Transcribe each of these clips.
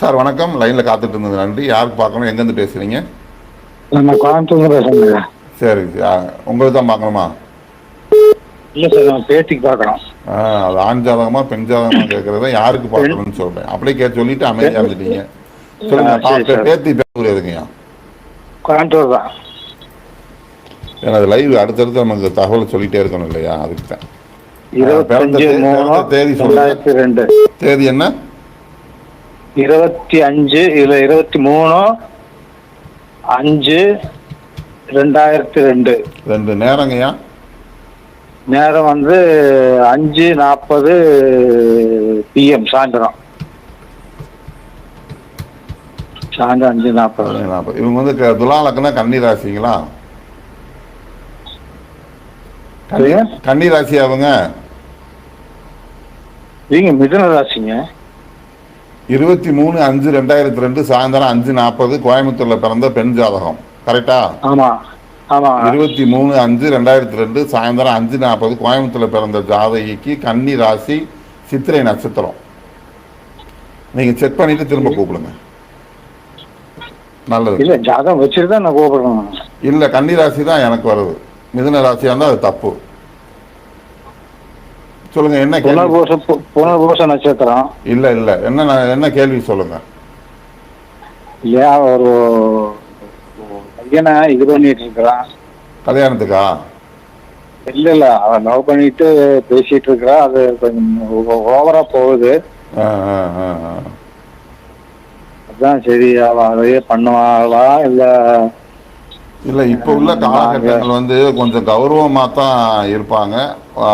Sir வணக்கம். லைனில் காத்துட்டு இருந்தது. நன்றி. யாருக்கு பார்க்கணும்? எங்கேருந்து பேசுகிறீங்க நம்ம கோயம்புத்தூர்ல பேசுறேங்க. சரி உங்களுக்கு தான் பார்க்கணுமா? இல்ல சார் நம்ம பேத்திக்கு பார்க்கறோம். ஆ, அது ஆண் ஜாதகமா பெண் ஜாதகமா கேட்கறத யாருக்கு பார்க்கணும்னு சொல்றேன். அப்படியே கேட்டு சொல்லிட்டு அமைதியா இருந்துட்டீங்க. சொல்லுங்க. பேத்தி பேர் எதுங்கய்யா கோயம்புத்தூர் தான். எனது லைவ் அடுத்தடுத்து நமக்கு தகவல் சொல்லிட்டே இருக்கணும் இல்லையா? அதுக்கு தான். தேதி சொல்லுங்க. தேதி என்ன? இருபத்தி அஞ்சு இல்ல இருபத்தி மூணு அஞ்சு ரெண்டாயிரத்தி ரெண்டு. ரெண்டு நேரங்கய்யா. நேரம் வந்து அஞ்சு நாற்பது பிஎம் சாயந்தரம். சாயந்தரம் அஞ்சு நாற்பது. நாற்பது. இவங்க வந்து க- துலா லக்னா கன்னி ராசிங்களா? கன்னி-. கன்னி ராசி அவங்க நீங்க மிதுன ராசிங்க. இருபத்தி மூணு அஞ்சு ரெண்டாயிரத்தி ரெண்டு சாயந்தரம் அஞ்சு நாற்பது கோயம்புத்தூர்ல பிறந்த பெண் ஜாதகம். கரெக்டா ஆமா. ஆமா. இருபத்தி மூணு அஞ்சு ரெண்டாயிரத்தி ரெண்டு சாயந்தரம் அஞ்சு நாற்பது கோயம்புத்தூர்ல பிறந்த ஜாதகிக்கு கன்னி ராசி சித்திரை நட்சத்திரம். நீங்க செக் பண்ணிட்டு திரும்ப கூப்பிடுங்க. நல்லது. இல்ல ஜாதகம் வச்சுட்டு தான் நான் கூப்பிடுறேன் இல்ல கன்னி ராசி தான் எனக்கு வருது. மிதுன ராசியா இருந்தா அது தப்பு. சொல்லுங்க என்ன புனர்பூச புனர்பூச நட்சத்திரம். இல்ல இல்ல. என்ன என்ன கேள்வி சொல்லுங்க? இல்லையா ஒரு பையனை இது பண்ணிட்டு இருக்கிறான்? கல்யாணத்துக்கா? இல்ல இல்ல. அவன் லவ் பண்ணிட்டு பேசிட்டு இருக்கிறா அது கொஞ்சம் ஓவரா போகுது. அதான் சரி அவ அதையே பண்ணுவாளா இல்ல இல்ல இப்ப உள்ள காலகட்டங்கள் வந்து கொஞ்சம் கௌரவமா தான் இருப்பாங்க.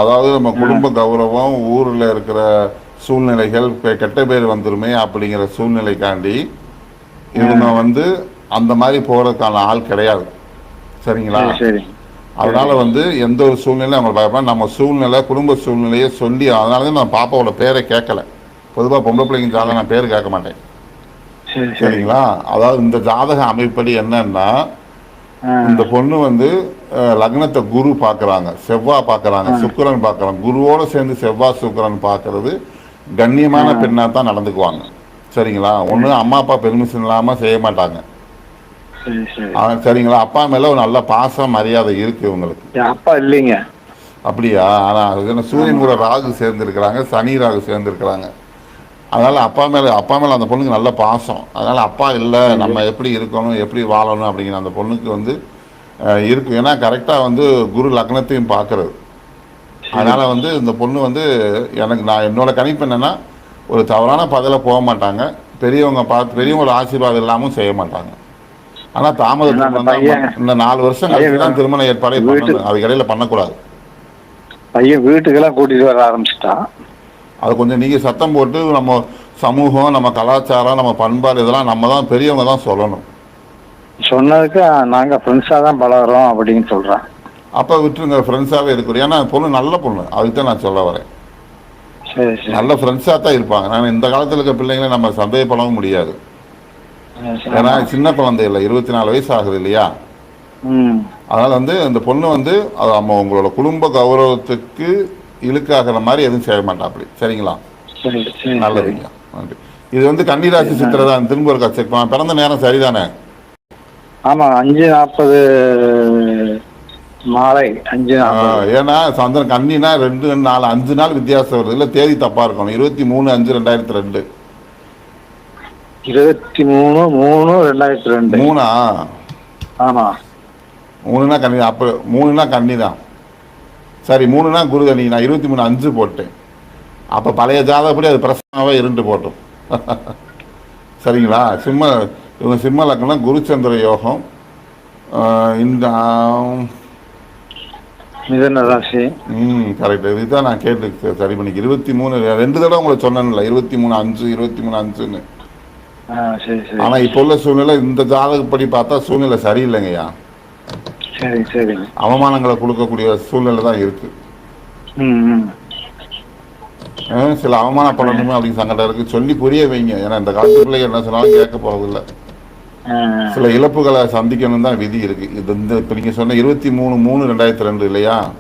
அதாவது நம்ம குடும்ப கௌரவம் ஊர்ல இருக்கிற சூழ்நிலைகள் கெட்ட பேர் வந்துருமே அப்படிங்கிற சூழ்நிலைக்காண்டி இவங்க வந்து அந்த மாதிரி போறதுக்கான ஆள் கிடையாது. சரிங்களா? சரி, சரி. அதனால வந்து எந்த ஒரு சூழ்நிலையும் அவங்க பயப்பட நம்ம சூழ்நிலை குடும்ப சூழ்நிலையை சொல்லி அதனால தான் நான் பாப்பாவோட பேரை கேட்கல. பொதுவாக பொம்பளை பிள்ளைங்க ஜாதகம் நான் பேர் கேட்க மாட்டேன். சரி சரி. சரிங்களா? அதாவது இந்த ஜாதக அமைப்படி என்னன்னா இந்த பொண்ணு வந்து லக்னத்தை குரு பார்க்கறாங்க. செவ்வாய் பார்க்கறாங்க. சுக்கிரன் பார்க்கறாங்க. குருவோட சேர்ந்து செவ்வாய் சுக்கிரன் பார்க்கறது கண்ணியமான பெண்ணா தான் நடந்துக்குவாங்க. சரிங்களா? ஒண்ணு அம்மா அப்பா பெர்மிஷன் இல்லாம செய்ய மாட்டாங்க. சரிங்களா? அப்பா மேல ஒரு நல்ல பாசம் மரியாதை இருக்கு இவங்களுக்கு. என் அப்பா இல்லைங்க. அப்படியா? ஆனா சூரியன் கூட ராகு சேர்ந்துருக்கிறாங்க சனி ராகு சேர்ந்துருக்கிறாங்க. அதனால அப்பா மேல அப்பா மேல அந்த பொண்ணுக்கு நல்ல பாசம். அதனால அப்பா இல்லை நம்ம எப்படி இருக்கணும் எப்படி வாழணும் அப்படிங்கிற அந்த பொண்ணுக்கு வந்து அஹ், இருக்கு ஏன்னா கரெக்டா வந்து குரு லக்னத்தையும் பார்க்கறது அதனால வந்து இந்த பொண்ணு வந்து எனக்கு நான் என்னோட கணிப்பு என்னன்னா ஒரு தவறான பதில போக மாட்டாங்க. பெரியவங்க பார்த்து பெரியவங்களோட ஆசீர்வாதம் இல்லாமல் செய்ய மாட்டாங்க. ஆனா ஏன்னா தாமதத்துக்கு இந்த நாலு வருஷம் கழிச்சு தான் திருமண ஏற்பாடே அது இடையில பண்ணக்கூடாது. பையன் வீட்டுக்கெல்லாம் கூட்டிட்டு வர ஆரம்பிச்சிட்டான். அது கொஞ்சம் நீங்க சத்தம் போட்டு நம்ம சமூகம் நம்ம கலாச்சாரம் நம்ம பண்பாடு இதெல்லாம் நம்ம தான் பெரியவங்க தான் சொல்லணும். சொன்னதுக்கு ஆ, நாங்க ஃப்ரெண்ட்ஸா தான் பழகுறோம் அப்படின்னு சொல்றான். அப்ப விட்டுருங்க ஃப்ரெண்ட்ஸாவே இருக்கிறோம் ஏன்னா பொண்ணு நல்ல பொண்ணு. அதுக்கு தான் நான் சொல்ல வரேன். நல்ல ஃப்ரெண்ட்ஸாக தான் இருப்பாங்க. நான் இந்த காலத்துல இருக்க பிள்ளைங்களை நம்ம சந்தேகப்படவும் முடியாது. ஏன்னா சின்ன குழந்தை இல்லை. இருபத்தி நாலு வயசு ஆகுது இல்லையா? அதனால வந்து இந்த பொண்ணு வந்து அது நம்ம உங்களோட குடும்ப கௌரவத்துக்கு இழுக்காகிற மாதிரி எதுவும் செய்ய மாட்டா அப்படி சரிங்களா? சரி சரி நல்லதுங்க. நன்றி. இது வந்து கன்னிராசி சித்திரை தான் திரும்ப இருக்கா செக் பண்ண பிறந்த நேரம் சரிதானே? ஆமா அஞ்சு நாற்பது மாலை அஞ்சு ஏன்னா சந்திரன் கன்னினா ரெண்டு நாலு அஞ்சு நாள் வித்தியாசம் வருது. இல்லை தேதி தப்பா இருக்கணும். இருபத்தி மூணு அஞ்சு ரெண்டாயிரத்தி ரெண்டு. இருபத்தி மூணு மூணு ரெண்டாயிரத்தி ரெண்டு. மூணா? ஆமா. மூணுனா கன்னி அப்போ மூணுனா கன்னி தான் சரி மூணுனா குரு கன்னி நான் இருபத்தி மூணு அஞ்சு போட்டேன். அப்போ பழைய ஜாதகப்படி அது பிரசனாவே இருண்டு போட்டோம். சரிங்களா? சிம்ம இவங்க சிம்ம லக்னம் குருச்சந்திர யோகம். இந்த மிதன ராசி ம் கரெக்ட் இதுதான் நான் கேட்டு சரி பண்ணி இருபத்தி மூணு ரெண்டு தடவை உங்களை சொன்னேன்ல இருபத்தி மூணு அஞ்சு இருபத்தி மூணு அஞ்சுன்னு. ஆ சரி சரி. ஆனா இப்போ உள்ள சூழ்நிலை இந்த ஜாதகப்படி பார்த்தா சூழ்நிலை சரியில்லைங்கய்யா. அவமானங்களை கொடுக்கக்கூடிய சூழ்நிலை தான் இருக்கு. சில அவமானப்படணுமே அப்படின்னு சங்கடம் இருக்கு. சொல்லி புரிய வைங்க. ஏன்னா இந்த காலத்து பிள்ளைங்க என்ன சொன்னாலும் கேட்க போறதில்ல. ஆ, சில இழப்புகளை சந்திக்கணும் தான் விதி இருக்கு. இது இந்த இப்போ நீங்க சொன்ன இருபத்தி மூணு மூணு ரெண்டாயிரத்தி ரெண்டு இல்லையா?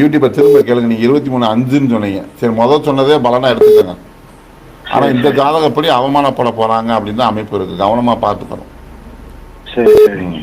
யூடியூப்பை திரும்ப கேளுங்க. நீங்க இருபத்தி மூணு அஞ்சுன்னு சொன்னீங்க. சரி முதல் சொன்னதே பலனா எடுத்துக்கோங்க. ஆனா இந்த ஜாதகப்படி அவமானப்பட போறாங்க அப்படின்னு தான் அமைப்பு இருக்கு. கவனமா பார்த்துக்கணும். சரி சரிங்க